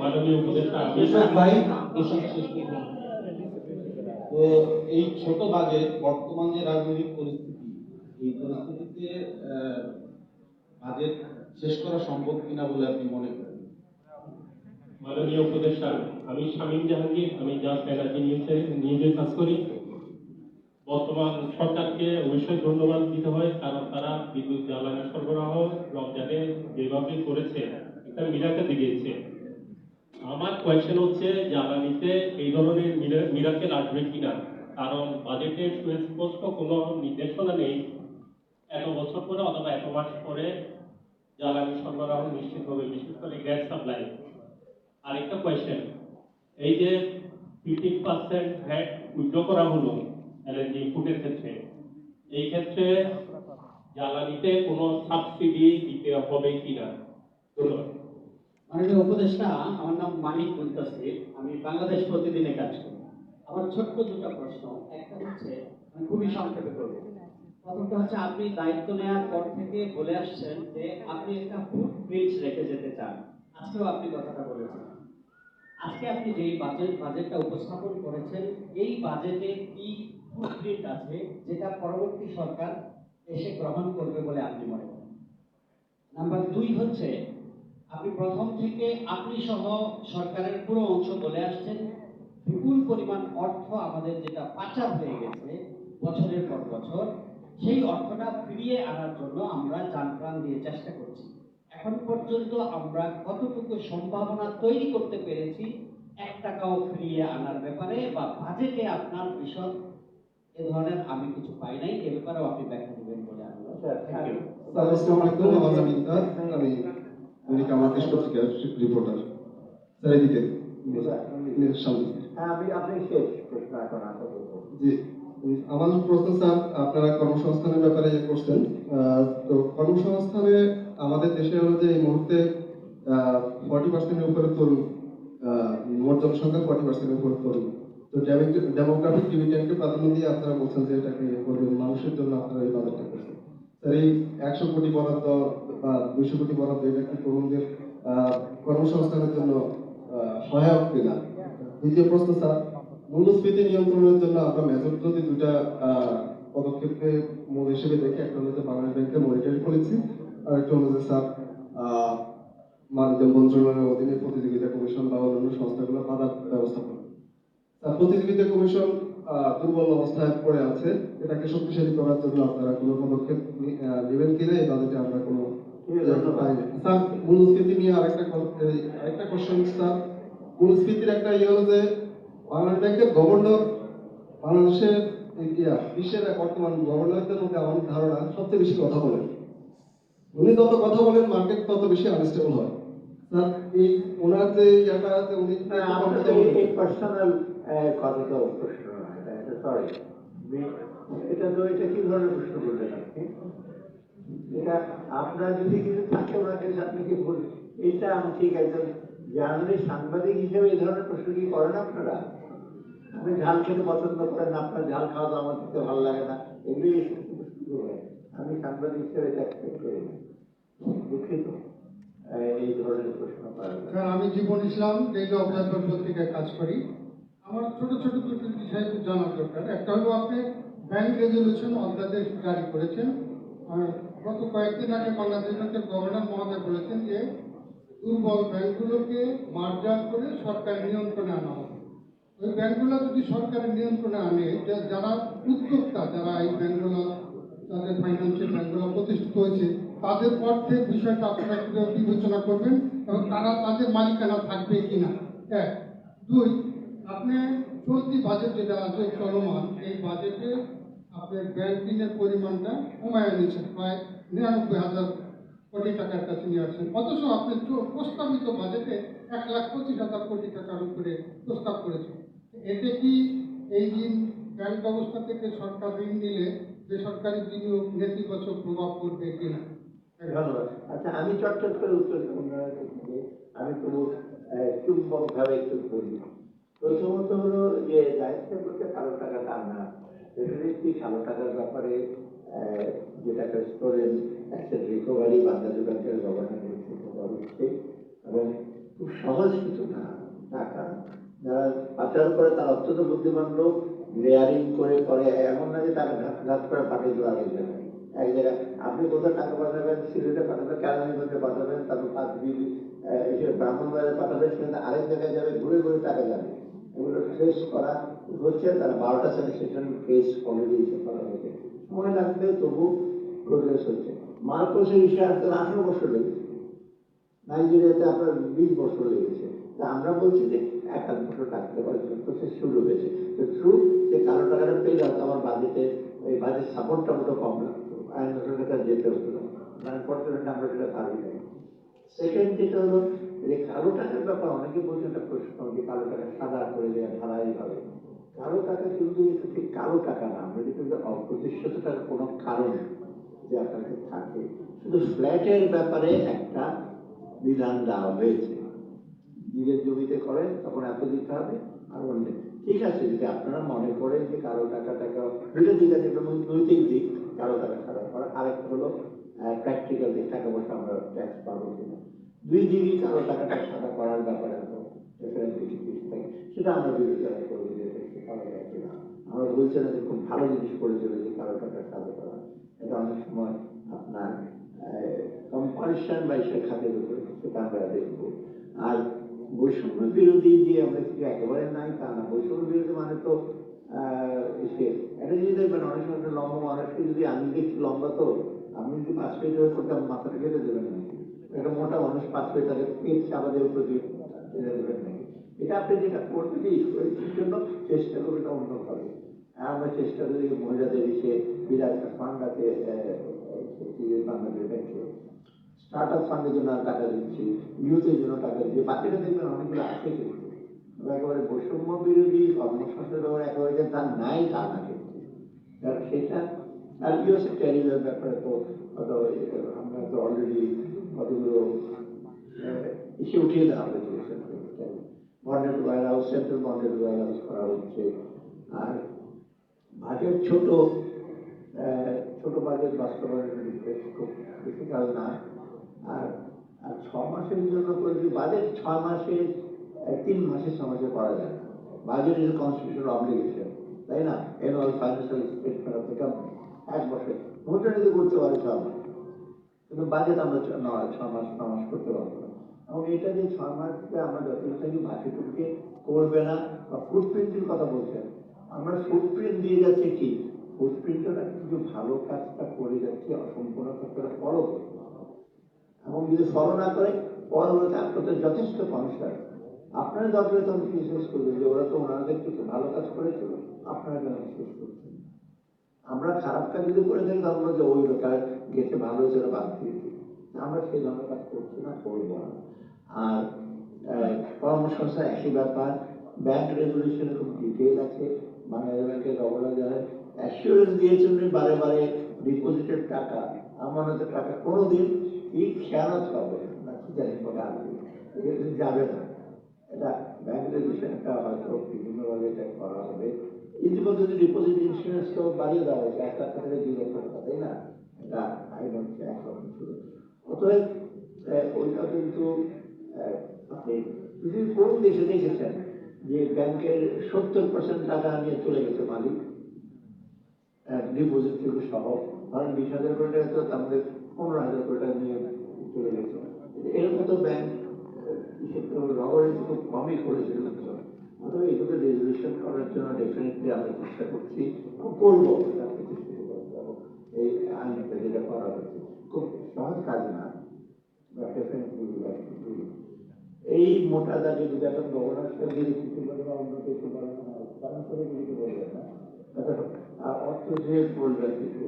মাননীয় উপদেষ্টা। তো এই ছোট বাজেট বর্তমান যে রাজনৈতিক পরিস্থিতি, এই পরিস্থিতিতে বাজেট শেষ করা সম্ভব কিনা বলে আপনি মনে করেন মাননীয় উপদেষ্টা, আমি শামীম জাহাঙ্গীর, আমি জাস্ট এনার্জি নিউজে নিউজে কাজ করি বর্তমান সরকারকে অবশ্যই ধন্যবাদ দিতে হয়, কারণ তারা বিদ্যুৎ জ্বালানি সরবরাহ রমজানে যেভাবে করেছে, একটা মিরাকে দিয়েছে আমার কোয়েশ্চেন হচ্ছে জ্বালানিতে এই ধরনের মিরাকেল আসবে কিনা? কারণ বাজেটে সুস্পষ্ট কোনো নির্দেশনা নেই। এত বছর পরে অথবা এত মাস পরে জ্বালানি সরবরাহ নিশ্চিত হবে, বিশেষ করে গ্যাস সাপ্লাই। আরেকটা কোয়েশ্চেন এই যে ফিফটিন পার্সেন্ট ভ্যাট উইথড্র করা হলো এলএনজি ফুডের ক্ষেত্রে, এই ক্ষেত্রে জ্বালানিতে কোনো সাবসিডি দিতে হবে কিনা? মাননীয় উপদেষ্টা, আমার নাম মানিক মুন্তাসির। আমি বাংলাদেশ প্রতিদিনে কাজ করি। আমার ছোট্ট দুটো প্রশ্ন। একটা হচ্ছে, আমি খুবই সংক্ষেপে করব প্রথমটা হচ্ছে, আপনি দায়িত্ব নেওয়ার পর থেকে বলে আসছেন যে আপনি একটা ফুড ব্রিজ রেখে যেতে চান। আজকেও আপনি কথাটা বলেছেন। আজকে আপনি যেই বাজেট বাজেটটা উপস্থাপন করেছেন, এই বাজেটে কি ফুড ব্রিজ আছে যেটা পরবর্তী সরকার এসে গ্রহণ করবে বলে আপনি মনে করেন? নাম্বার দুই হচ্ছে আপনি প্রথম থেকে আপনি সহ সরকারের পুরো অংশ বলে আসছেন। বিপুল পরিমাণ অর্থ আমাদের যেটা পাচার হয়ে গেছে বছরের পর বছর সেই অর্থটা ফিরিয়ে আনার জন্য আমরা যান প্রাণ দিয়ে চেষ্টা করছি। এখন পর্যন্ত আমরা কতটুকু সম্ভাবনা তৈরি করতে পেরেছি এক টাকাও ফিরিয়ে আনার ব্যাপারে বা বাজেটে আপনার বিশদ এ ধরনের আমি কিছু পাই নাই এ ব্যাপারেও আপনি ব্যাখ্যা দেবেন বলে আমি পত্রিকার রিপোর্টার স্যার এদিকে। সামনে হ্যাঁ আমি আপনি শেষ প্রশ্ন এখন জি। আমার প্রশ্ন স্যার আপনারা কর্মসংস্থানের ব্যাপারে ইয়ে করছেন। তো কর্মসংস্থানে আমাদের দেশে হলো যে এই মুহূর্তে ফর্টি পার্সেন্টের উপরে তরুণ মোট জনসংখ্যার ফর্টি পার্সেন্টের উপরে তরুণ। তো ডেমোগ্রাফিক ডিভিডেন্ডকে প্রাধান্য দিয়ে আপনারা বলছেন যে এটাকে ইয়ে করবেন মানুষের জন্য আপনারা এই বাজেটটা করছেন। স্যার এই একশো কোটি বরাদ্দ বা দুইশো কোটি বরাদ্দ এটা কি তরুণদের কর্মসংস্থানের জন্য সহায়ক কিনা? দ্বিতীয় প্রশ্ন, স্যার, মূল্যস্ফীতি নিয়ন্ত্রণের জন্য আমরা মেজর যদি দুটা পদক্ষেপকে মূল হিসেবে দেখি, একটা হলো বাংলাদেশ ব্যাংকের মনিটরিং পলিসি আর একটা হলো স্যার বাণিজ্য মন্ত্রণালয়ের অধীনে প্রতিযোগিতা কমিশন বা অন্যান্য সংস্থাগুলো বাধা ব্যবস্থাপনা। প্রতিযোগিতা কমিশন দুর্বল অবস্থায় পড়ে আছে। এটাকে শক্তিশালী করার জন্য আপনারা কোনো পদক্ষেপ নেবেন কিনা এই বাজেটে আমরা কোনো স্যার মূল্যস্ফীতি নিয়ে আরেকটা আরেকটা কোশ্চেন স্যার। মূল্যস্ফীতির একটা ইয়ে হলো যে বাংলাদেশ ব্যাংকের গভর্নর বাংলাদেশের বিশ্বের বর্তমান গভর্নরদের মধ্যে আমার ধারণা সবচেয়ে বেশি কথা বলেন। উনি যত কথা বলেন মার্কেট তত বেশি আনস্টেবল হয়। স্যার এই ওনার যে ইয়াটা আছে উনি পার্সোনাল কথা প্রশ্ন। এটা তো, এটা কি ধরনের প্রশ্ন করলেন আপনি? এটা আপনার যদি কিছু থাকে আমি ঠিক জার্নালিস্ট, সাংবাদিক হিসেবে এই ধরনের প্রশ্ন কি করেন আপনারা? আপনি ঝাল খেতে পছন্দ করেন আপনার ঝাল খাওয়া তো আমার ভালো লাগে না। এগুলি। আমি সাংবাদিক হিসেবে এটা expect করি না। দুঃখিত। এই ধরনের প্রশ্ন করার আমি জীবন ইসলাম, ডেইলি পত্রিকায় কাজ করি। আমার ছোট ছোট বিষয় একটু জানার দরকার। একটা হলো আপনি ব্যাংক রেজলিউশন অধ্যাদেশ জারি করেছেন। গত কয়েকদিন আগে বাংলাদেশ ব্যাংকের গভর্নর মহোদয় বলেছেন যে, দুর্বল ব্যাংকগুলোকে মার্জার করে সরকার নিয়ন্ত্রণে আনা হবে। ওই ব্যাংকগুলো যদি সরকারের নিয়ন্ত্রণে আনে যারা উদ্যোক্তা, যারা এই ব্যাংকগুলো তাদের ফাইন্যান্সিয়াল ব্যাংকগুলো প্রতিষ্ঠিত হয়েছে, তাদের অর্থের বিষয়টা আপনারা বিবেচনা করবেন এবং তারা তাদের মালিকানা থাকবে কিনা। এক। দুই, আপনি চলতি বাজেট যেটা আছে চলমান, এই বাজেটে আপনার ব্যাংক ঋণের পরিমাণটা কমায় এনেছেন প্রায় নিরানব্বই হাজার কোটি টাকার কাছে নিয়ে আসছেন। অথচ আপনি প্রস্তাবিত বাজেটে এক লাখ পঁচিশ হাজার কোটি টাকার উপরে প্রস্তাব করেছেন। এতে কি এই ঋণ ব্যাংক ব্যবস্থা থেকে সরকার ঋণ নিলে বেসরকারি বিনিয়োগ নেতিবাচক প্রভাব পড়বে কিনা? ধন্যবাদ। আচ্ছা আমি চটচট করে উত্তর আমি তো চুম্বক ভাবে একটু বলি। প্রথমত হলো যে দায়িত্ব করতে কালো টাকা তা না। ডেফিনেটলি কালো টাকার ব্যাপারে যেটাকে স্টোরেজ অ্যাসেট রিকভারি বাংলাদেশ ব্যাংকের গভর্নর হচ্ছে এবং খুব সহজ কিছু না টাকা যারা পাচার করে তারা অত্যন্ত বুদ্ধিমান লোক লেয়ারিং করে করে, এমন না যে টাকা ঘাত ঘাত করে পাঠিয়ে দেওয়া এক জায়গায় এক জায়গায় আপনি কোথাও টাকা পাঠাবেন, সিলেটে পাঠাবেন, কেরানীগঞ্জে পাঠাবেন, তারপর পাঁচ বিল এসে পাঠাবেন, সেখানে আরেক জায়গায় যাবে, ঘুরে ঘুরে টাকা যাবে। ট্রেস করা হচ্ছে তারা বারোটা সেশন কেস অলরেডি করা হয়েছে। সময় লাগবে, তবু প্রোগ্রেস হচ্ছে। মার্কোসের বিষয়ে আসতে আঠারো বছর লেগেছে। নাইজেরিয়াতে আপনার বিশ বছর লেগেছে। তা আমরা বলছি যে এক আধ বছর থাকতে পারে প্রসেস শুরু হয়েছে তো থ্রু যে কালো টাকাটা পেয়ে যাচ্ছে আমার বাজেটে এই বাজেট সাপোর্টটা মতো কম লাগতো আইনের কাছে যেতে হতো না। আনফর্চুনেটলি আমরা সেটা পারি নাই সেকেন্ড যেটা হলো যে কালো টাকার ব্যাপার, অনেকে বলছে একটা প্রশ্ন যে কালো টাকা সাদা করে দেওয়া ধারাই হবে কালো টাকা কিন্তু এটা ঠিক কালো টাকা না, আমরা কিন্তু অপ্রতিষ্ঠিততার কোনো কারণ যে আপনাকে থাকে, শুধু ফ্ল্যাটের ব্যাপারে একটা বিধান দেওয়া হয়েছে। নিজের জমিতে করেন, তখন এত দিতে হবে, আর অন্য। ঠিক আছে, যদি আপনারা মনে করেন যে কারও টাকা টাকা দুটো দিক আছে নৈতিক দিক কারও টাকা সাদা করা। আরেকটা হলো প্র্যাকটিক্যাল টাকা পয়সা আমরা ট্যাক্স পাবো কিনা। দুই দিকই কারও টাকাটা সাদা করার ব্যাপারে থাকে সেটা আমরা বিবেচনা করব যে করা যায় কিনা। আমরা বলছি না যে খুব ভালো জিনিস করেছিল যে কারও টাকা সাদা করা। এটা অনেক সময় আপনার কম্পারিশন বা ইসের খাতের উপরে সেটা আমরা দেখব। আর বৈষম্য বিরোধী যে আমরা কিছু একেবারে নাই তা না। বৈষম্য বিরোধী মানে তো সে একটা জিনিস দেখবেন, অনেক সময় লম্বা মানুষকে যদি আমি দেখছি লম্বা তো আপনি যদি পাঁচ হয়ে করতাম, মাথাটা কেটে দেবেন নাকি? একটা মোটা মানুষ পাঁচ ফিট তাকে পেট দিয়ে উপরে দিয়ে দেবেন নাকি? এটা আপনি যেটা করতে এর জন্য চেষ্টা করবে এটা অন্যভাবে আমরা চেষ্টা করি মহিলাদের এসে বিরাট একটা ফান্ড আছে বাংলাদেশ ব্যাংকে স্টার্ট আপ ফান্ডের জন্য টাকা দিচ্ছি ইউথের জন্য টাকা দিচ্ছি। বাকিটা দেখবেন অনেকগুলো আছে কিন্তু। একেবারে বৈষম্য বিরোধী কর্মসংস্থান একেবারে তার নাই, তা না কিন্তু। কারণ সেটা আর ইউএসএ ক্যারিয়ার ব্যাপারে তো আমরা তো অলরেডি কতগুলো ইসে উঠিয়ে দেওয়া হয়েছে bonded warehouse central bonded warehouse করা হচ্ছে। আর বাজেট ছোট ছোট বাজেট বাস্তবায়নের বেশ খুব বেশি কাল না। আর আর ছ মাসের জন্য করে যদি বাজেট ছ মাসে তিন মাসের সমাজে করা যায় না। বাজেট ইজ কনস্টিটিউশন অব্লিগেশন তাই না? Annual financial statement of the company এক বছর। ভোটার যদি করতে পারে ছ কিন্তু বাজেট আমরা ছ- ন- ছ মাস ন মাস করতে পারব না। এবং এটা যে ছ মাসকে আমরা যতটা থাকি বাকিটুকুকে করবে না, বা ফুটপ্রিন্টের কথা বলছেন। আমরা ফুটপ্রিন্ট দিয়ে যাচ্ছি কি? ফুটপ্রিন্টটা কিন্তু ভালো কাজটা করে যাচ্ছে, অসম্পূর্ণ কাজটা ফলো করতে এবং যদি ফলো না করে পরবর্তী আপনাদের যথেষ্ট কনসার আপনারা দরকারে তখন বিশেষ করবেন যে ওরা তো ওনাদের কিছু ভালো কাজ করেছিল, আপনারা কেন শেষ করছেন। আমরা খারাপ কাজ করে থাকি, তখন বলছে, ওই লোকটা গেছে ভালো হয়েছে বাদ দিয়ে। আমরা সেই ধরনের কাজ করছি না, করব না। আর কর্মসংস্থা একই ব্যাপার। ব্যাংক রেগুলেশনে খুব ডিটেল আছে। বাংলাদেশ ব্যাংকের গভর্নর জানেন অ্যাসিওরেন্স দিয়েছেন বারে বারে ডিপোজিটের টাকা আমানতের টাকা কোনোদিন কি খেয়ানত হবে না কি জানি বলে। এটা যাবে না। এটা ব্যাংক রেগুলেশনটা হয়তো বিভিন্নভাবে এটা করা হবে। ইতিমধ্যে যদি ডিপোজিট ইন্স্যুরেন্সটাও বাড়িয়ে দেওয়া হয়েছে এক লাখ টাকা দুই লক্ষ টাকা তাই না? এটা আইন হচ্ছে এক ছিল অতএব ওইটা কিন্তু আপনি পৃথিবীর কোন দেশে দেখেছেন যে ব্যাংকের সত্তর পার্সেন্ট টাকা নিয়ে চলে গেছে মালিক? ডিপোজিট থেকে সহ, ধরেন বিশ হাজার কোটি টাকা তো আমাদের পনেরো হাজার কোটি টাকা নিয়ে চলে গেছে। এরকম তো ব্যাংক রবারের খুব কমই করেছিল অথবা এগুলো রেজলিউশন করার জন্য ডেফিনেটলি আমরা চেষ্টা করছি। করব। এই আইনটা যেটা করা হচ্ছে খুব সহজ কাজ না do it. এই মোটা দাগে যদি এখন গভর্নরকে যদি কিছু বলে বা অন্য কিছু বলে না কারণ করে কিছু বলবে না। অর্থ যে বলবে কিছু